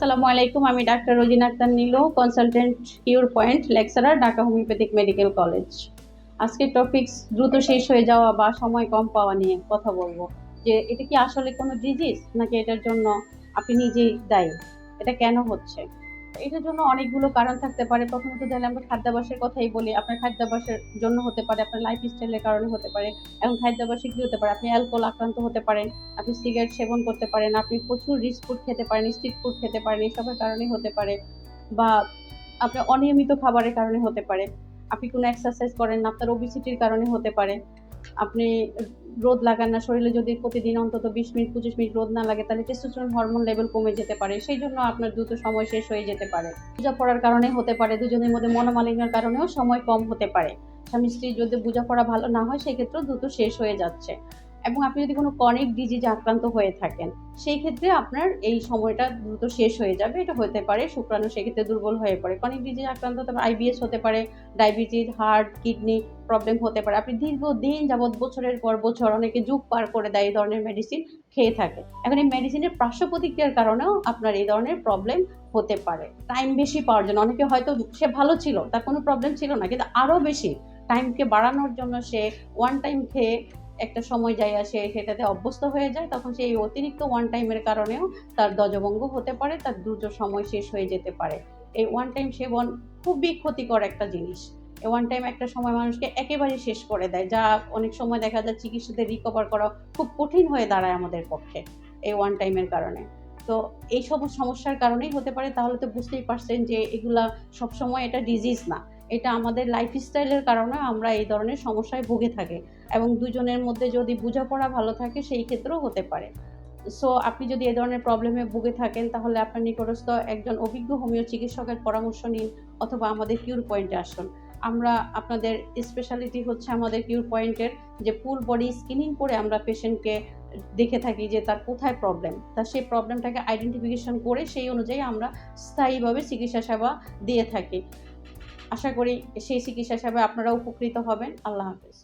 আসসালামু আলাইকুম, আমি doctor Rozina Akter Nilu consultant cure point lecturer Dhaka homeopathic medical college. আজকে টপিকস দ্রুত শেষ হয়ে যাওয়া বা সময় কম পাওয়া নিয়ে কথা বলব। যে এটা কি আসলে কোনো ডিজিজ নাকি এটার জন্য আপনি নিজেই দায়ী? এটা কেন হচ্ছে? এটার জন্য অনেকগুলো কারণ থাকতে পারে। প্রথমত তাহলে আমরা খাদ্যাভ্যাসের কথাই বলি। আপনার খাদ্যাভ্যাসের জন্য হতে পারে, আপনার লাইফ স্টাইলের কারণে হতে পারে। এবং খাদ্যাভ্যাসে কি হতে পারে? আপনি অ্যালকোহল আক্রান্ত হতে পারেন, আপনি সিগারেট সেবন করতে পারেন, আপনি প্রচুর রিচ ফুড খেতে পারেন স্ট্রিট ফুড খেতে পারেন, এসবের কারণে হতে পারে। বা আপনার অনিয়মিত খাবারের কারণে হতে পারে। আপনি কোনো এক্সারসাইজ করেন না, আপনার ওবিসিটির কারণে হতে পারে। আপনি রোদ লাগান না, শরীরে যদি প্রতিদিন অন্তত বিশ মিনিট, পঁচিশ মিনিট রোদ না লাগে, তাহলে টেস্টোস্টেরন হরমোন লেভেল কমে যেতে পারে। সেই জন্য আপনার দ্রুত সময় শেষ হয়ে যেতে পারে। পূজা পড়ার কারণে হতে পারে, দুজনের মধ্যে মনোমালিন্যের কারণেও সময় কম হতে পারে। স্বামী স্ত্রী যদি বোঝাপড়া ভালো না হয়, সেক্ষেত্রেও দ্রুত শেষ হয়ে যাচ্ছে। এবং আপনি যদি কোনো কনিক ডিজিজে আক্রান্ত হয়ে থাকেন সেই ক্ষেত্রে আপনার এই সময়টা দ্রুত শেষ হয়ে যাবে। এটা হতে পারে শুক্রাণু সেক্ষেত্রে দুর্বল হয়ে পড়ে। কনিক ডিজিজ আক্রান্ত হতে আইবিএস হতে পারে ডায়াবেটিস হার্ট কিডনি প্রবলেম হতে পারে। আপনি দীর্ঘদিন যাবৎ বছরের পর বছর অনেকে যুগ পার করে দেয় এই ধরনের মেডিসিন খেয়ে থাকে। এখন এই মেডিসিনের পার্শ্ব প্রতিক্রিয়ার কারণেও আপনার এই ধরনের প্রবলেম হতে পারে। টাইম বেশি পাওয়ার জন্য অনেকে হয়তো সে ভালো ছিল, তার কোনো প্রবলেম ছিল না, কিন্তু আরও বেশি টাইমকে বাড়ানোর জন্য সে ওয়ান টাইম খেয়ে একটা সময় যায় সে সেটাতে অভ্যস্ত হয়ে যায়, তখন সেই অতিরিক্ত ওয়ান টাইমের কারণেও তার দজভঙ্গ হতে পারে, তার দ্রুত সময় শেষ হয়ে যেতে পারে। এই ওয়ান টাইম সেবন খুবই ক্ষতিকর একটা জিনিস। ওয়ান টাইম একটা সময় মানুষকে একেবারে শেষ করে দেয়, যা অনেক সময় দেখা যায় চিকিৎসাতে রিকভার করা খুব কঠিন হয়ে দাঁড়ায় আমাদের পক্ষে এই ওয়ান টাইমের কারণে। তো এই সব সমস্যার কারণেই হতে পারে, তাহলে তো বুঝতেই পারছেন যে এগুলা সবসময় এটা ডিজিজ না। এটা আমাদের লাইফস্টাইলের কারণে আমরা এই ধরনের সমস্যায় ভুগে থাকি এবং দুজনের মধ্যে যদি বোঝাপড়া ভালো থাকে সেই ক্ষেত্রেও হতে পারে। সো আপনি যদি এই ধরনের প্রবলেমে ভুগে থাকেন, তাহলে আপনার নিকটস্থ একজন অভিজ্ঞ হোমিও চিকিৎসকের পরামর্শ নিন অথবা আমাদের কিউর পয়েন্টে আসুন। আমরা আপনাদের স্পেশালিটি হচ্ছে আমাদের কিউর পয়েন্টের যে ফুল বডি স্ক্রিনিং করে আমরা পেশেন্টকে দেখে থাকি যে তার কোথায় প্রবলেম তা সেই প্রবলেমটাকে আইডেন্টিফিকেশন করে সেই অনুযায়ী আমরা স্থায়ীভাবে চিকিৎসা সেবা দিয়ে থাকি। আশা করি সেই চিকিৎসা হিসাবে আপনারা উপকৃত হবেন। আল্লাহ হাফেজ।